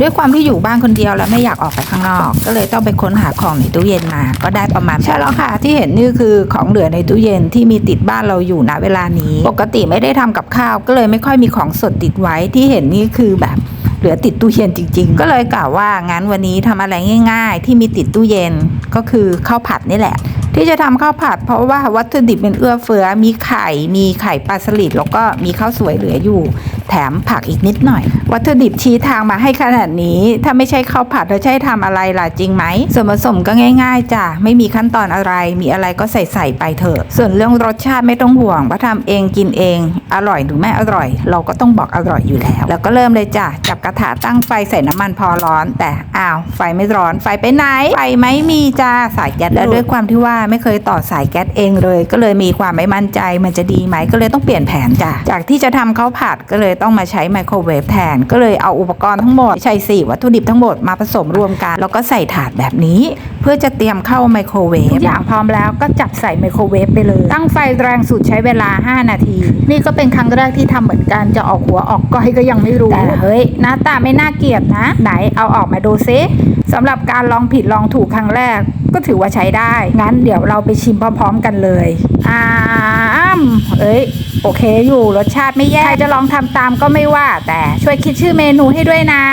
ด้วยความที่อยู่บ้านคนเดียวแล้วไม่อยากออกไปข้างนอก ก็เลยต้องไปค้นหาของในตู้เย็นมา ก็ได้ประมาณใช่แล้วค่ะ ที่เห็นนี่คือของเหลือในตู้เย็นที่มีติดบ้านเราอยู่ณเวลานี้ ปกติไม่ได้ทำกับข้าว ก็เลยไม่ค่อยมีของสดติดไว้ที่เห็นนี่คือแบบเหลือติดตู้เย็นจริง ๆ ก็เลยกล่าวว่างั้นวันนี้ทำอะไรง่าย ๆ ที่มีติดตู้เย็นก็คือข้าวผัดนี่แหละ ที่จะทำข้าวผัด เพราะว่าวัตถุดิบมันเอื้อเฟื้อมีไข่ มีไข่ปลาสลิดแล้วก็มีข้าวสวยเหลืออยู่ แถมผักอีกนิดหน่อย วัตถุดิบชี้ทางมาให้ขนาดนี้ ถ้าไม่ใช่ข้าวผัดแล้วใช่ทำอะไรล่ะจริงไหมส่วนผสมก็ง่าย ๆจ้ะไม่มีขั้นตอนอะไร มีอะไรก็ใส่ใส่ไปเถอะ ส่วนเรื่องรสชาติไม่ต้องห่วงว่าทำเองกินเอง อร่อยหรือไม่อร่อย เราก็ต้องบอกอร่อยอยู่แล้ว แล้วก็เริ่มเลยจ้ะจ กระถาตั้งไฟใส่น้ำมันพอร้อน แต่อ้าวไฟไม่ร้อนไฟไปไหน ไฟไม่มีจ้าสายแก๊สแล้วด้วยความที่ว่าไม่เคยต่อสายแก๊สเองเลย ก็เลยมีความไม่มั่นใจมันจะดีไหมก็เลยต้องเปลี่ยนแผนจ้ะจากที่จะทำข้าวผัดก็เลยต้องมาใช้ไมโครเวฟแทน ก็เลยเอาอุปกรณ์ทั้งหมดใช้สี่วัตถุดิบทั้งหมดมาผสมรวมกัน แล้วก็ใส่ถาดแบบนี้ เพื่อจะเตรียมเข้าไมโครเวฟทุกอย่างพร้อมแล้วก็จับใส่ไมโครเวฟไปเลย ตั้งไฟแรงสุดใช้เวลา 5 นาที นี่ก็เป็นครั้งแรกที่ทำเหมือนกันจะออกหัวออกก้อยก็ยังไม่รู้แต่เฮ้ยหน้าตาไม่น่าเกลียดนะ ไหนเอาออกมาดูซิสำหรับการลองผิดลองถูกครั้งแรก ก็ถือว่าใช้ได้ งั้นเดี๋ยวเราไปชิมพร้อมๆกันเลยอ้ามเอ้ยโอเคอยู่รสชาติไม่แย่ใครจะลองทำตามก็ไม่ว่า แต่ช่วยคิดชื่อเมนูให้ด้วยนะ